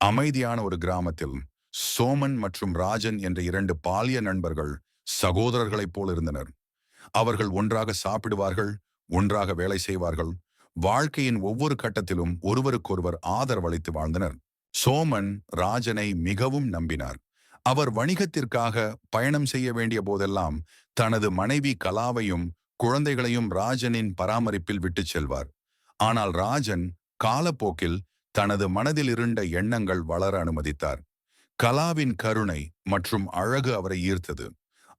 அமைதியான ஒரு கிராமத்தில் சோமன் மற்றும் ராஜன் என்ற இரண்டு பாலிய நண்பர்கள் சகோதரர்களைப் போல் இருந்தனர். அவர்கள் ஒன்றாக சாப்பிடுவார்கள் ஒன்றாக வேலை செய்வார்கள். வாழ்க்கையின் ஒவ்வொரு கட்டத்திலும் ஒருவருக்கொருவர் ஆதரவளித்து வாழ்ந்தனர். சோமன் ராஜனை மிகவும் நம்பினார். அவர் வணிகத்திற்காக பயணம் செய்ய வேண்டிய போதெல்லாம் தனது மனைவி கலாவையும் குழந்தைகளையும் ராஜனின் பராமரிப்பில் விட்டுச் செல்வார். ஆனால் ராஜன் காலப்போக்கில் தனது மனதில் இருண்ட எண்ணங்கள் வளர அனுமதித்தார். கலாவின் கருணை மற்றும் அழகு அவரை ஈர்த்தது.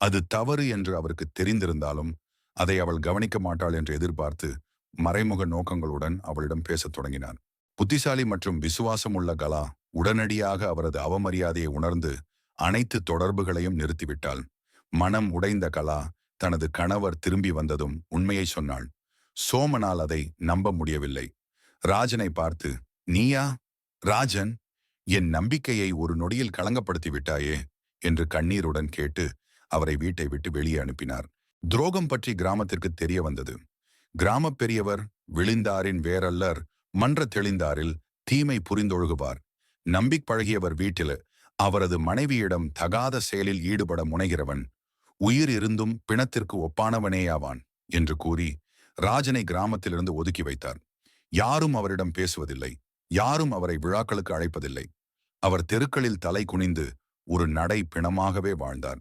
அது தவறு என்று அவருக்கு தெரிந்திருந்தாலும் அதை அவள் கவனிக்க மாட்டாள் என்று எதிர்பார்த்து மறைமுக நோக்கங்களுடன் அவளிடம் பேசத் தொடங்கினார் புத்திசாலி மற்றும் விசுவாசம் உள்ள கலா உடனடியாக அவரது அவமரியாதையை உணர்ந்து அனைத்து தொடர்புகளையும் நிறுத்திவிட்டாள். மனம் உடைந்த கலா தனது கணவர் திரும்பி வந்ததும் உண்மையை சொன்னாள். சோமனால் அதை நம்ப முடியவில்லை. ராஜனை பார்த்து நீயா ராஜன் என் நம்பிக்கையை ஒரு நொடியில் களங்கப்படுத்தி விட்டாயே என்று கண்ணீருடன் கேட்டு அவரை வீட்டை விட்டு வெளியே அனுப்பினார். துரோகம் பற்றி கிராமத்திற்கு தெரிய வந்தது. கிராமப் பெரியவர் விழுந்தாரின் வேறல்லர் மன்ற தெளிந்தாரில் தீமை புரிந்தொழுகுவார். நம்பிக் பழகியவர் வீட்டில் அவரது மனைவியிடம் தகாத செயலில் ஈடுபட முனைகிறவன் உயிர் இருந்தும் பிணத்திற்கு ஒப்பானவனேயாவான் என்று கூறி ராஜனை கிராமத்திலிருந்து ஒதுக்கி வைத்தார். யாரும் அவரிடம் பேசுவதில்லை. யாரும் அவரை விழாக்களுக்கு அழைப்பதில்லை. அவர் தெருக்களில் தலை குனிந்து ஒரு நடை பிணமாகவே வாழ்ந்தார்.